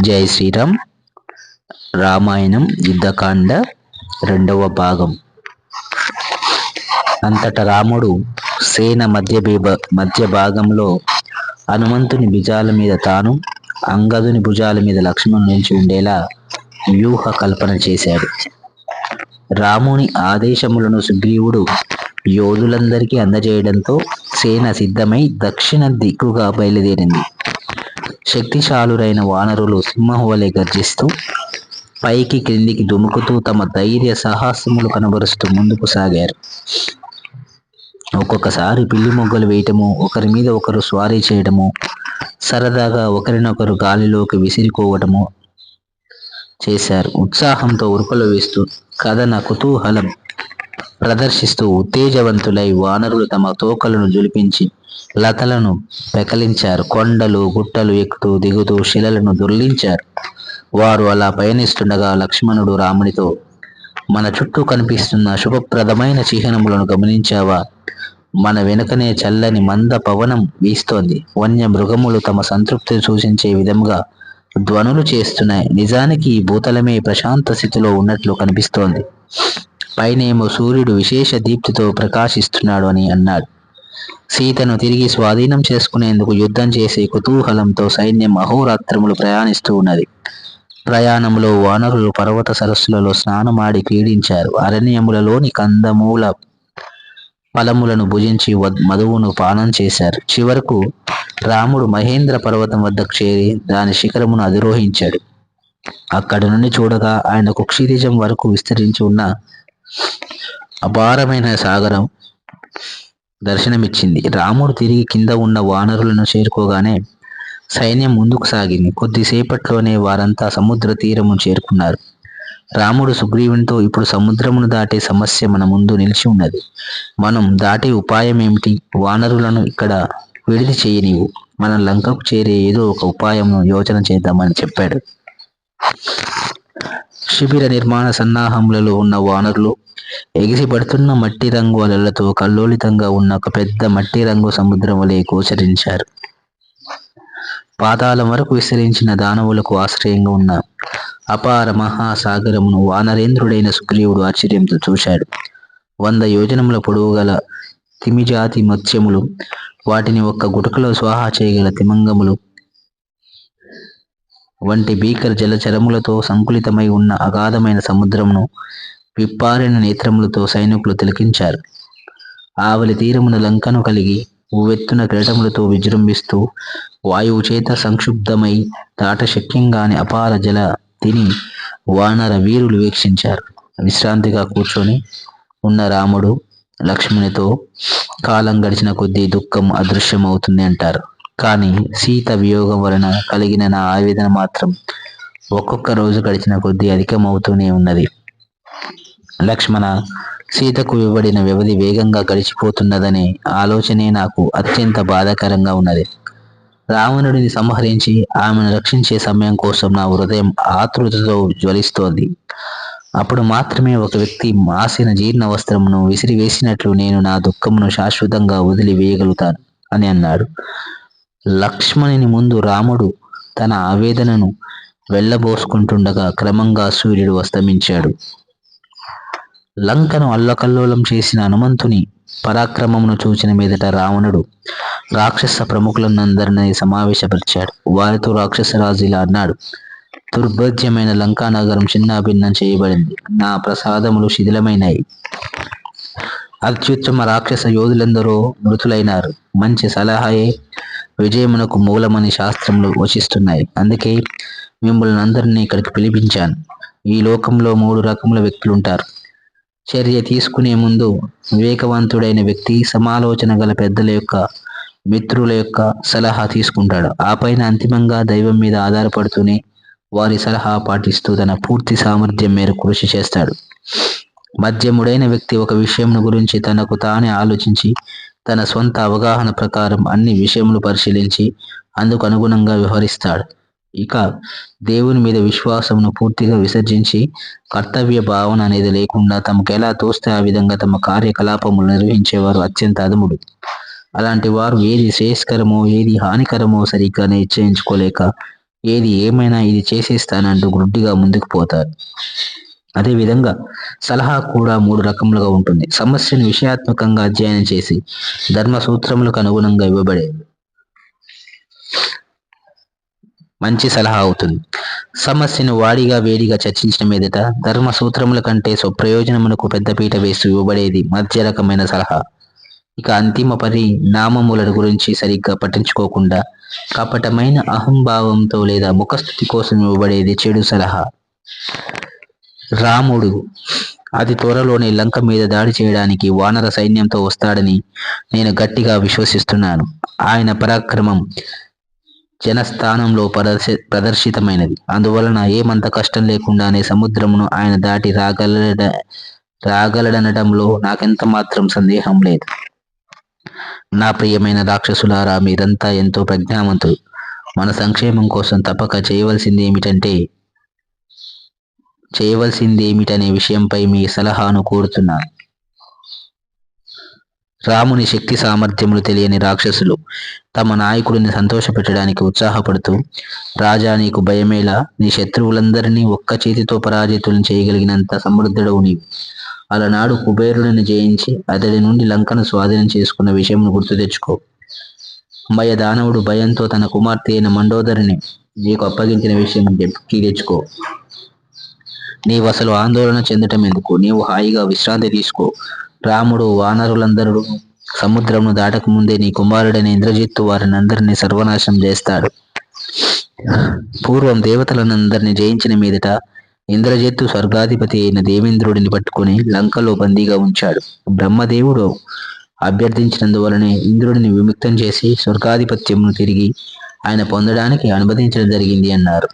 జై శ్రీరామ్. రామాయణం యుద్ధకాండ రెండవ భాగం. అంతట రాముడు సేన మధ్య మధ్య భాగంలో హనుమంతుని భుజాల మీద తాను అంగదుని భుజాల మీద లక్ష్మణ్ నుంచి ఉండేలా వ్యూహ కల్పన చేశాడు. రాముని ఆదేశములను సుగ్రీవుడు యోధులందరికీ అందజేయడంతో సేన సిద్ధమై దక్షిణ దిక్కుగా బయలుదేరింది. శక్తిశాలురైన వానరులు సింహం గర్జిస్తూ పైకి క్రిందికి దుముకుతూ తమ ధైర్య సాహసములు కనబరుస్తూ ముందుకు సాగారు. ఒక్కొక్కసారి పిల్లి మొగ్గలు వేయటము ఒకరి మీద ఒకరు స్వారీ చేయటము సరదాగా ఒకరినొకరు గాలిలోకి విసిరికోవటము చేశారు. ఉత్సాహంతో ఉరుకులు వేస్తూ కథన కుతూహలం ప్రదర్శిస్తూ ఉత్తేజవంతులై వానరులు తమ తోకలను జులిపించి లతలను పెకలించారు. కొండలు గుట్టలు ఎక్కుతూ దిగుతూ శిలలను దొర్లించారు. వారు అలా పయనిస్తుండగా లక్ష్మణుడు రామునితో మన చుట్టూ కనిపిస్తున్న శుభప్రదమైన చిహ్నములను గమనించావా? మన వెనుకనే చల్లని మంద పవనం వీస్తోంది. వన్య మృగములు తమ సంతృప్తిని సూచించే విధంగా ధ్వనులు చేస్తున్నాయి. నిజానికి ఈ భూతలమే ప్రశాంత స్థితిలో ఉన్నట్లు కనిపిస్తోంది. పైనేమో సూర్యుడు విశేష దీప్తితో ప్రకాశిస్తున్నాడు అని అన్నాడు. సీతను తిరిగి స్వాధీనం చేసుకునేందుకు యుద్ధం చేసే కుతూహలంతో సైన్యం అహోరాత్రములు ప్రయాణిస్తూ ఉన్నది. ప్రయాణంలో వానరులు పర్వత సరస్సులలో స్నానమాడి క్రీడించారు. అరణ్యములలోని కందమూల ఫలములను భుజించి మధువును పానం చేశారు. చివరకు రాముడు మహేంద్ర పర్వతం వద్దకు చేరి దాని శిఖరమును అధిరోహించాడు. అక్కడి నుండి చూడగా ఆయన క్షితిజం వరకు విస్తరించి ఉన్న అపారమైన సాగరం దర్శనమిచ్చింది. రాముడు తిరిగి కింద ఉన్న వానరులను చేరుకోగానే సైన్యం ముందుకు సాగింది. కొద్దిసేపట్లోనే వారంతా సముద్ర తీరము చేరుకున్నారు. రాముడు సుగ్రీవునితో ఇప్పుడు సముద్రమును దాటే సమస్య మన ముందు నిలిచి ఉన్నది. మనం దాటే ఉపాయం ఏమిటి? వానరులను ఇక్కడ విడిది చేయనివు మనం లంకకు చేరే ఏదో ఒక ఉపాయం యోచన చేద్దామని చెప్పాడు. శిబిర నిర్మాణ సన్నాహములలో ఉన్న వానరులు ఎగిసిపడుతున్న మట్టి రంగు అలలతో కల్లోలితంగా ఉన్న ఒక పెద్ద మట్టి రంగు సముద్రం వలె గోచరించారు. పాతాళం వరకు విస్తరించిన దానవులకు ఆశ్రయంగా ఉన్న అపార మహాసాగరమును వానరేంద్రుడైన సుగ్రీవుడు ఆశ్చర్యంతో చూశాడు. వంద యోజనముల పొడవు గల తిమిజాతి మత్స్యములు వాటిని ఒక్క గుటకలో స్వాహా చేయగల తిమంగములు వంటి భీకర జలచరములతో సంకులితమై ఉన్న అగాధమైన సముద్రమును విప్పారిన నేత్రములతో సైనికులు తిలకించారు. ఆవలి తీరమున లంకను కలిగి ఉవ్వెత్తున కిరటములతో విజృంభిస్తూ వాయువు చేత సంక్షుబ్ధమై దాటశక్యంగాని అపార జల తిని వానర వీరులు వీక్షించారు. విశ్రాంతిగా కూర్చొని ఉన్న రాముడు లక్ష్మణితో కాలం గడిచిన కొద్దీ దుఃఖం అదృశ్యమవుతుంది అంటారు. కానీ సీత వియోగం వలన కలిగిన నా ఆవేదన మాత్రం ఒక్కొక్క రోజు గడిచిన కొద్దీ అధికమవుతూనే ఉన్నది. లక్ష్మణ సీతకు ఇవ్వబడిన వ్యవధి వేగంగా గడిచిపోతున్నదనే ఆలోచనే నాకు అత్యంత బాధాకరంగా ఉన్నది. రావణుడిని సంహరించి ఆమెను రక్షించే సమయం కోసం నా హృదయం ఆతృతతో జ్వలిస్తోంది. అప్పుడు మాత్రమే ఒక వ్యక్తి మాసిన జీర్ణ వస్త్రమును విసిరివేసినట్లు నేను నా దుఃఖమును శాశ్వతంగా వదిలి వేయగలుగుతాను అని అన్నాడు. లక్ష్మణుని ముందు రాముడు తన ఆవేదనను వెళ్ళబోసుకుంటుండగా క్రమంగా సూర్యుడు అస్తమించాడు. లంకను అల్లకల్లోలం చేసిన హనుమంతుని పరాక్రమమును చూచిన మీదట రావణుడు రాక్షస ప్రముఖులనందరినీ సమావేశపరిచాడు. వారితో రాక్షసరాజు ఇలా అన్నాడు దుర్భజ్యమైన లంకా నగరం చిన్నాభిన్నం చేయబడింది. నా ప్రసాదములు శిథిలమైనాయి. అత్యుత్తమ రాక్షస యోధులందరూ మృతులైనారు. మంచి సలహాయే విజయమునకు మూలమని శాస్త్రములు వచిస్తున్నాయి అందుకే మిమ్మల్ని అందరినీ ఇక్కడికి పిలిపించాను. ఈ లోకంలో మూడు రకముల వ్యక్తులు ఉంటారు చర్య తీసుకునే ముందు వివేకవంతుడైన వ్యక్తి సమాలోచన గల పెద్దల యొక్క మిత్రుల యొక్క సలహా తీసుకుంటాడు. ఆ పైన అంతిమంగా దైవం మీద ఆధారపడుతూనే వారి సలహా పాటిస్తూ తన పూర్తి సామర్థ్యం మేరకు కృషి చేస్తాడు. మధ్యముడైన వ్యక్తి ఒక విషయం గురించి తనకు తానే ఆలోచించి తన సొంత అవగాహన ప్రకారం అన్ని విషయములు పరిశీలించి అందుకు అనుగుణంగా వ్యవహరిస్తాడు. ఇక దేవుని మీద విశ్వాసమును పూర్తిగా విసర్జించి కర్తవ్య భావన అనేది లేకుండా తమకు ఎలా తోస్తే ఆ విధంగా తమ కార్యకలాపములు నిర్వహించేవారు అత్యంత అదముడు అలాంటి వారు ఏది శ్రేయస్కరమో ఏది హానికరమో సరిగ్గా నిశ్చయించుకోలేక ఏది ఏమైనా ఇది చేసేస్తానంటూ గుడ్డిగా ముందుకు పోతారు. అదేవిధంగా సలహా కూడా మూడు రకములుగా ఉంటుంది. సమస్యను విషయాత్మకంగా అధ్యయనం చేసి ధర్మ సూత్రములకు అనుగుణంగా ఇవ్వబడేది. మంచి సలహా అవుతుంది. సమస్యను వాడిగా వేడిగా చర్చించిన మీదట ధర్మ సూత్రముల కంటే స్వప్రయోజనమునకు పెద్దపీట వేసి ఇవ్వబడేది మధ్య రకమైన సలహా. ఇక అంతిమ పరిణామముల గురించి సరిగ్గా పట్టించుకోకుండా కపటమైన అహంభావంతో లేదా ముఖస్థుతి కోసం ఇవ్వబడేది చెడు సలహా. రాముడు అతి త్వరలోనే లంక మీద దాడి చేయడానికి వానర సైన్యంతో వస్తాడని నేను గట్టిగా విశ్వసిస్తున్నాను. ఆయన పరాక్రమం జనస్థానంలో ప్రదర్శి ప్రదర్శితమైనది. అందువలన ఏమంత కష్టం లేకుండానే సముద్రమును ఆయన దాటి రాగలడ రాగలడనడంలో నాకెంత మాత్రం సందేహం లేదు. నా ప్రియమైన రాక్షసులారా మీరంతా ఎంతో ప్రజ్ఞావంతులు. మన సంక్షేమం కోసం తప్పక చేయవలసింది ఏమిటంటే చేయవలసింది ఏమిటనే విషయంపై మీ సలహాను కోరుతున్నాను. రాముని శక్తి సామర్థ్యములు తెలియని రాక్షసులు తమ నాయకుడిని సంతోషపెట్టడానికి ఉత్సాహపడుతూ రాజా నీకు భయమేలా? నీ శత్రువులందరినీ ఒక్క చేతితో పరాజితులను చేయగలిగినంత సమృద్ధుడవు నీవు. అలనాడు కుబేరుడిని జయించి అతడి నుండి లంకను స్వాధీనం చేసుకున్న విషయం గుర్తు తెచ్చుకో. మయ దానవుడు భయంతో తన కుమార్తె అయిన మండోదరిని నీకు అప్పగించిన విషయం చెప్పి తెచ్చుకో. నీవు అసలు ఆందోళన చెందటం ఎందుకు? నీవు హాయిగా విశ్రాంతి తీసుకో. రాముడు వానరులందరూ సముద్రమును దాటక ముందే నీ కుమారుడైన ఇంద్రజిత్తు వారిని అందరినీ సర్వనాశనం చేస్తాడు. పూర్వం దేవతలనందరినీ జయించిన మీదట ఇంద్రజిత్తు స్వర్గాధిపతి అయిన దేవేంద్రుడిని పట్టుకుని లంకలో బందీగా ఉంచాడు. బ్రహ్మదేవుడు అభ్యర్థించినందువలనే ఇంద్రుడిని విముక్తం చేసి స్వర్గాధిపత్యమును తిరిగి ఆయన పొందడానికి అనుమతించడం జరిగింది అన్నారు.